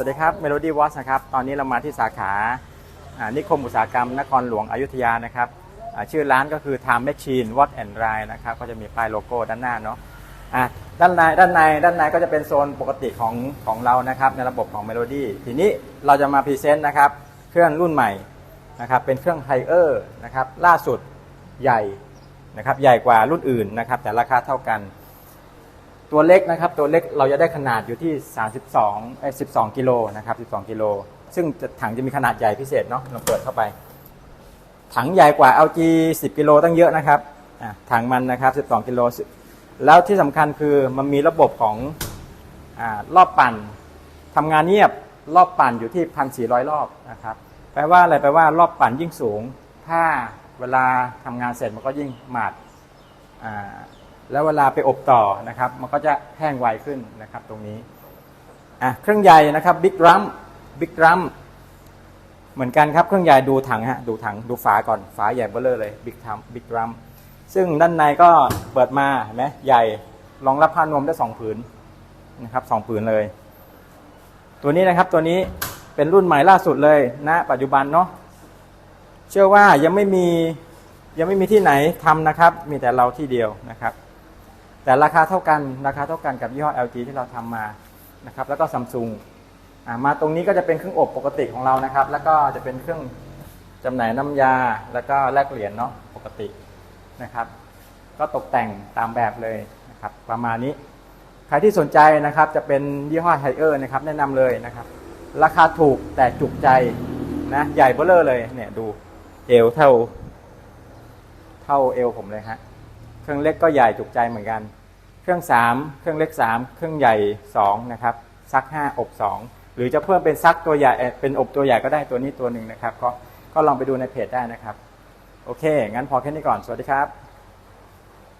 วัสดีครับ Melody Watch นะครับ ตอนนี้เรามาที่สาขาอ่านิคมอุตสาหกรรมนครหลวงอยุธยานะครับชื่อร้านก็คือ Time Machine Watch and Ride นะครับ ก็จะมีป้ายโลโก้ด้านหน้าเนาะอะด้านในด้านในด้านในก็จะเป็นโซนปกติของของเรานะครับ ในระบบของ Melody ทีนี้เราจะมาพรีเซนต์นะครับ เครื่องรุ่นใหม่นะครับ เป็นเครื่องไฮเออร์นะครับ ล่าสุดใหญ่นะครับ ใหญ่กว่ารุ่นอื่นนะครับ แต่ราคาเท่ากัน ตัวเล็กนะครับตัวเล็กเราจะได้ขนาดอยู่ที่ 32เอ้ย12กิโลนะครับ12กิโลซึ่งถังจะมีขนาดใหญ่พิเศษเนาะเราเปิดเข้าไป ถังใหญ่กว่า LG 10กิโลตั้งเยอะนะครับอะถังมันนะครับ12กิโลแล้วที่สำคัญคือมันมีระบบของอารอบปั่นทำงานเงียบรอบปั่นอยู่ที่ 1,400 รอบนะครับแปลว่าอะไรแปลว่ารอบปั่นยิ่งสูง ถ้าเวลาทำงานเสร็จมันก็ยิ่งหมาดอ่า แล้วเวลาไปอบต่อนะครับ มันก็จะแห้งไวขึ้นนะครับ ตรงนี้อะเครื่องใหญ่นะครับบิ๊กรัมบิ๊กรัมเหมือนกันครับเครื่องใหญ่ดูถังฮะดูถังดูฝาก่อนฝาใหญ่เบ้อเลอเลยบิ๊กทัมบิ๊กรัมซึ่งด้านในก็เปิดมาเห็นไหมใหญ่รองรับผ้านวมได้สองผืนนะครับสองผืนเลย ตัวนี้นะครับตัวนี้เป็นรุ่นใหม่ล่าสุดเลยณปัจจุบันเนาะเชื่อว่ายังไม่มียังไม่มีที่ไหนทำนะครับ มีแต่เราที่เดียวนะครับ แต่ราคาเท่ากันราคาเท่ากันกับยี่ห้อ LG ที่เราทำมานะครับแล้วก็ซัมซุงมาตรงนี้ก็จะเป็นเครื่องอบปกติของเรานะครับ แล้วก็จะเป็นเครื่องจำหน่ายน้ำยา แล้วก็แลกเหรียญเนาะปกตินะครับ ก็ตกแต่งตามแบบเลยนะครับ ประมาณนี้ ใครที่สนใจนะครับจะเป็นยี่ห้อไฮเออร์นะครับ แนะนำเลยนะครับ ราคาถูกแต่จุกใจนะใหญ่เบ้อเลอเลยเนี่ยดูเอวเท่า เท่าเอวผมเลยฮะ เครื่องเล็กก็ใหญ่จุกใจเหมือนกัน เครื่อง 3 เครื่องเล็ก 3 เครื่องใหญ่2นะครับซัก 5 อบ 2 หรือจะเพิ่มเป็นซักตัวใหญ่เอ่อเป็นอบตัวใหญ่ก็ได้ตัวนี้ตัวหนึ่งนะครับ ก็ก็ลองไปดูในเพจได้นะครับ โอเค งั้นพอแค่นี้ก่อน สวัสดีครับ